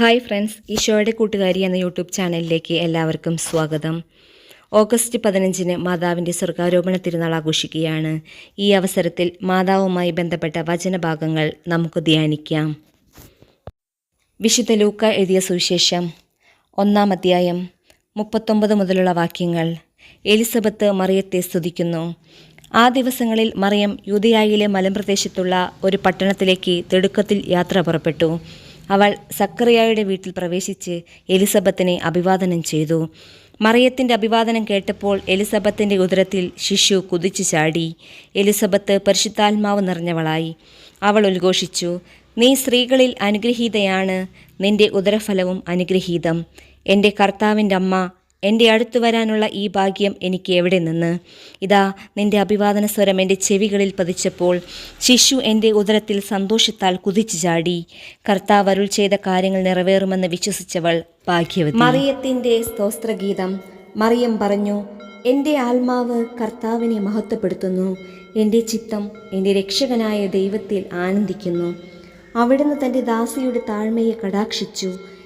Hi friends ഈശോയുടെ കൂട്ടുകാരി എന്ന യൂട്യൂബ് ചാനലിലേക്ക് എല്ലാവർക്കും സ്വാഗതം. ഓഗസ്റ്റ് പതിനഞ്ചിന് മാതാവിന്റെ സ്വർഗാരോപണ തിരുനാൾ ആഘോഷിക്കുകയാണ്. ഈ അവസരത്തിൽ മാതാവുമായി ബന്ധപ്പെട്ട വചനഭാഗങ്ങൾ നമുക്ക് ധ്യാനിക്കാം. വിശുദ്ധ ലൂക്ക എഴുതിയ സുവിശേഷം ഒന്നാം അധ്യായം മുപ്പത്തൊമ്പത് മുതലുള്ള വാക്യങ്ങൾ. എലിസബത്ത് മറിയത്തെ സ്തുതിക്കുന്നു. ആ ദിവസങ്ങളിൽ മറിയം യൂതയായിലെ മലമ്പ്രദേശത്തുള്ള ഒരു പട്ടണത്തിലേക്ക് തിടുക്കത്തിൽ യാത്ര പുറപ്പെട്ടു. അവൾ സക്കറിയായുടെ വീട്ടിൽ പ്രവേശിച്ച് എലിസബത്തിനെ അഭിവാദനം ചെയ്തു. മറിയത്തിന്റെ അഭിവാദനം കേട്ടപ്പോൾ എലിസബത്തിന്റെ ഉദരത്തിൽ ശിശു കുതിച്ചു ചാടി. എലിസബത്ത് പരിശുദ്ധാത്മാവ് നിറഞ്ഞവളായി. അവൾ ഉദ്ഘോഷിച്ചു നീ സ്ത്രീകളിൽ അനുഗ്രഹീതയാണ്. നിന്റെ ഉദരഫലവും അനുഗ്രഹീതം. എന്റെ കർത്താവിന്റെ അമ്മ എന്റെ അടുത്ത് വരാനുള്ള ഈ ഭാഗ്യം എനിക്ക് എവിടെ നിന്ന്? ഇതാ നിന്റെ അഭിവാദന സ്വരം എന്റെ ചെവികളിൽ പതിച്ചപ്പോൾ ശിശു എന്റെ ഉദരത്തിൽ സന്തോഷത്താൽ കുതിച്ചു ചാടി. കർത്താവ് അരുൾ ചെയ്ത കാര്യങ്ങൾ നിറവേറുമെന്ന് വിശ്വസിച്ചവൾ ഭാഗ്യവതി. മറിയത്തിന്റെ സ്തോത്രഗീതം മറിയം പറഞ്ഞു എന്റെ ആത്മാവ് കർത്താവിനെ മഹത്വപ്പെടുത്തുന്നു. എന്റെ ചിത്തം എന്റെ രക്ഷകനായ ദൈവത്തിൽ ആനന്ദിക്കുന്നു. അവിടുന്ന് തന്റെ ദാസിയുടെ താഴ്മയെ കടാക്ഷിച്ചു.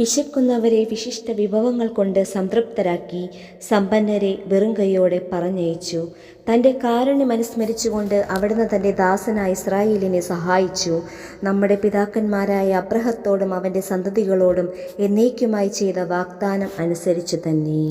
വിശക്കുന്നവരെ വിശിഷ്ട വിഭവങ്ങൾ കൊണ്ട് സംതൃപ്തരാക്കി സമ്പന്നരെ വെറും കൈയോടെ പറഞ്ഞയച്ചു. തന്റെ കാരുണ്യം അനുസ്മരിച്ചുകൊണ്ട് അവിടുന്ന് തന്റെ ദാസനായ ഇസ്രായേലിനെ സഹായിച്ചു. നമ്മുടെ പിതാക്കന്മാരായ അബ്രഹത്തോടും അവന്റെ സന്തതികളോടും എന്നേക്കുമായി ചെയ്ത വാഗ്ദാനം അനുസരിച്ചു തന്നെ.